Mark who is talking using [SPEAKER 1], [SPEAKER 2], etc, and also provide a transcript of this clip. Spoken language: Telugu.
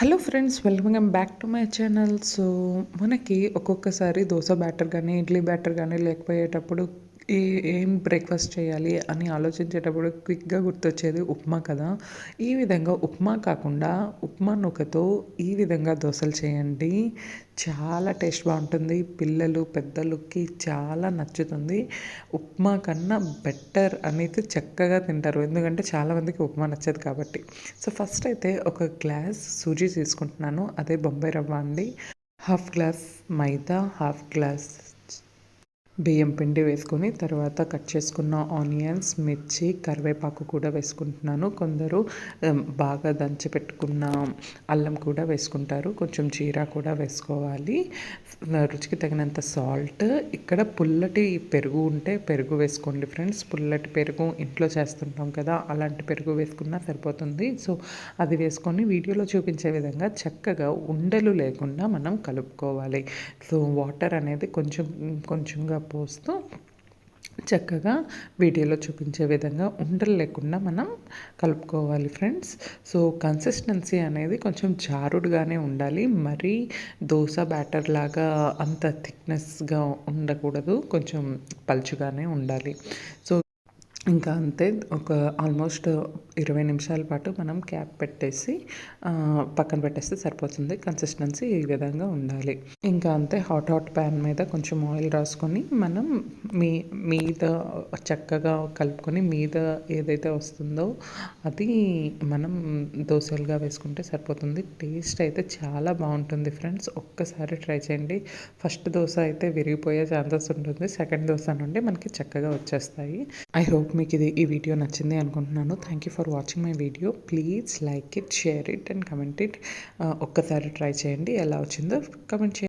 [SPEAKER 1] Hello friends welcome back to my channel so మనకి ఒక్కొక్కసారి దోశ బ్యాటర్ కానీ ఇడ్లీ బ్యాటర్ కానీ లేకపోయేటప్పుడు ఏ ఏం బ్రేక్ఫాస్ట్ చేయాలి అని ఆలోచించేటప్పుడు క్విక్గా గుర్తొచ్చేది ఉప్మా కదా. ఈ విధంగా ఉప్మా కాకుండా ఉప్మా నూకతో ఈ విధంగా దోశలు చేయండి. చాలా టేస్ట్ బాగుంటుంది. పిల్లలు పెద్దలకి చాలా నచ్చుతుంది. ఉప్మా కన్నా బెటర్ అనేది చక్కగా తింటారు. ఎందుకంటే చాలామందికి ఉప్మా నచ్చదు కాబట్టి. సో ఫస్ట్ అయితే ఒక గ్లాస్ సూజీ తీసుకుంటున్నాను. అదే బొంబాయి రవ్వ అండి. హాఫ్ గ్లాస్ మైదా హాఫ్ గ్లాస్ బియ్యం పిండి వేసుకొని తర్వాత కట్ చేసుకున్న ఆనియన్స్ మిర్చి కరివేపాకు కూడా వేసుకుంటున్నాను. కొందరు బాగా దంచి పెట్టుకున్న అల్లం కూడా వేసుకుంటారు. కొంచెం జీరా కూడా వేసుకోవాలి. రుచికి తగినంత సాల్ట్. ఇక్కడ పుల్లటి పెరుగు ఉంటే పెరుగు వేసుకోండి ఫ్రెండ్స్. పుల్లటి పెరుగు ఇంట్లో చేస్తుంటాం కదా అలాంటి పెరుగు వేసుకున్నా సరిపోతుంది. సో అది వేసుకొని వీడియోలో చూపించే విధంగా చక్కగా ఉండలు లేకుండా మనం కలుపుకోవాలి. సో వాటర్ అనేది కొంచెం కొంచెంగా పోస్తూ చక్కగా వీడియోలో చూపించే విధంగా ఉండలు లేకుండా మనం కలుపుకోవాలి ఫ్రెండ్స్. సో కన్సిస్టెన్సీ అనేది కొంచెం జారుడుగానే ఉండాలి. మరీ దోశ బ్యాటర్ లాగా అంత థిక్నెస్గా ఉండకూడదు. కొంచెం పలుచుగానే ఉండాలి. సో ఇంకా అంతే ఒక ఆల్మోస్ట్ ఇరవై నిమిషాల పాటు మనం క్యాప్ పెట్టేసి పక్కన పెట్టేస్తే సరిపోతుంది. కన్సిస్టెన్సీ ఈ విధంగా ఉండాలి. ఇంకా అంతే హాట్ హాట్ ప్యాన్ మీద కొంచెం ఆయిల్ రాసుకొని మనం మీ మీద చక్కగా కలుపుకొని మీద ఏదైతే వస్తుందో అది మనం దోశలుగా వేసుకుంటే సరిపోతుంది. టేస్ట్ అయితే చాలా బాగుంటుంది ఫ్రెండ్స్ ఒక్కసారి ట్రై చేయండి. ఫస్ట్ దోశ అయితే విరిగిపోయే ఛాన్సెస్ ఉంటుంది. సెకండ్ దోశ నుండి మనకి చక్కగా వచ్చేస్తాయి. ఐ హోప్ మీకు ఇది ఈ వీడియో నచ్చింది అనుకుంటున్నాను. Thank you for watching my video please like it share it and comment it ఒక్కసారి ట్రై చేయండి. ఎలా వచ్చిందో కమెంట్ చేయండి.